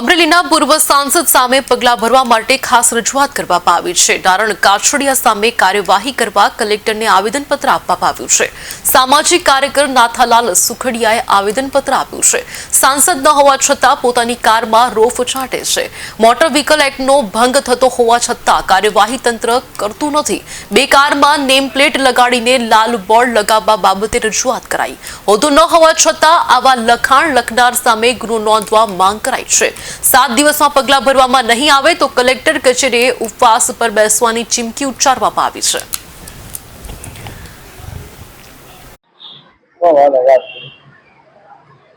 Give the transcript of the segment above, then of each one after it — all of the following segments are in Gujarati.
અમરેલીના પૂર્વ સાંસદ સામે પગલાં ભરવા માટે ખાસ રજૂઆત કરવામાં આવી છે. નારણ કાછડિયા સામે કાર્યવાહી કરવા કલેક્ટરને આવેદનપત્ર આપવામાં આવ્યું છે. સામાજિક કાર્યકર નાથાલાલ સુખડિયાએ આવેદનપત્ર આપ્યું છે. સાંસદ ન હોવા છતાં પોતાની કારમાં રોફ ચાટે છે. મોટર વ્હીકલ એક્ટનો ભંગ થતો હોવા છતાં કાર્યવાહી તંત્ર કરતું નથી. બે કારમાં નેમ પ્લેટ લગાડીને લાલ બોર્ડ લગાવવા બાબતે રજૂઆત કરાઈ. હોદ્દો ન હોવા છતાં આવા લખાણ લખનાર સામે ગુનો નોંધવા માંગ કરાઈ છે. સાત દિવસમાં પગલાં ભરવામાં નહીં આવે તો કલેક્ટર કચેરીએ ઉપવાસ પર બેસવાની ચીમકી ઉચ્ચારવામાં આવી છે.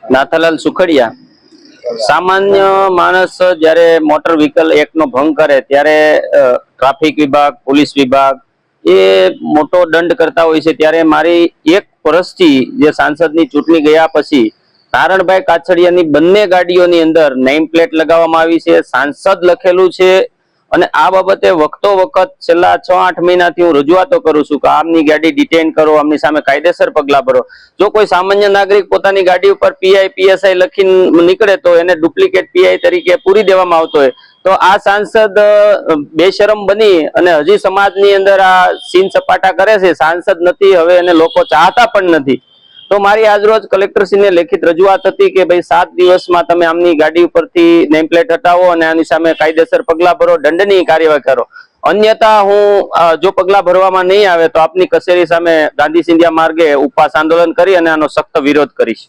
નાથાલાલ સુખડિયા, સામાન્ય માણસ જ્યારે મોટર વ્હીકલ એક્ટ નો ભંગ કરે ત્યારે ટ્રાફિક વિભાગ પોલીસ વિભાગ, એ મોટો દંડ કરતા હોય છે. ત્યારે મારી એક વર્ષથી જે સાંસદની ચૂંટણી ગયા પછી નારણભાઈ કાછડિયાની બંને ગાડીઓની અંદર નેમ પ્લેટ લગાવવામાં આવી છે, સાંસદ લખેલું છે અને આ બાબતે વખતો વખત છેલ્લા છ આઠ મહિનાથી હું રજૂઆતો કરું છું કે આમની ગાડી ડિટેન કરો, આમની સામે કાયદેસર પગલાં ભરો. જો કોઈ સામાન્ય નાગરિક પોતાની ગાડી ઉપર પીઆઈ પીએસઆઈ લખીને નીકળે તો એને ડુપ્લિકેટ પીઆઈ તરીકે પૂરી દેવામાં આવતો હોય. તો આ સાંસદ બેશરમ બની અને હજી સમાજની અંદર આ સીન સપાટા કરે છે. સાંસદ નથી, હવે એને લોકો ચાહતા પણ નથી. તો મારી આજરોજ કલેક્ટરશ્રીને લેખિત રજૂઆત હતી કે ભાઈ સાત દિવસમાં તમે આમની ગાડી ઉપરથી નેમ પ્લેટ હટાવો અને આની સામે કાયદેસર પગલા ભરો, દંડની કાર્યવાહી કરો. અન્યથા હું જો પગલા ભરવામાં નહીં આવે તો આપની કચેરી સામે ગાંધી સિંધિયા માર્ગે ઉપવાસ આંદોલન કરી અને આનો સખ્ત વિરોધ કરીશ.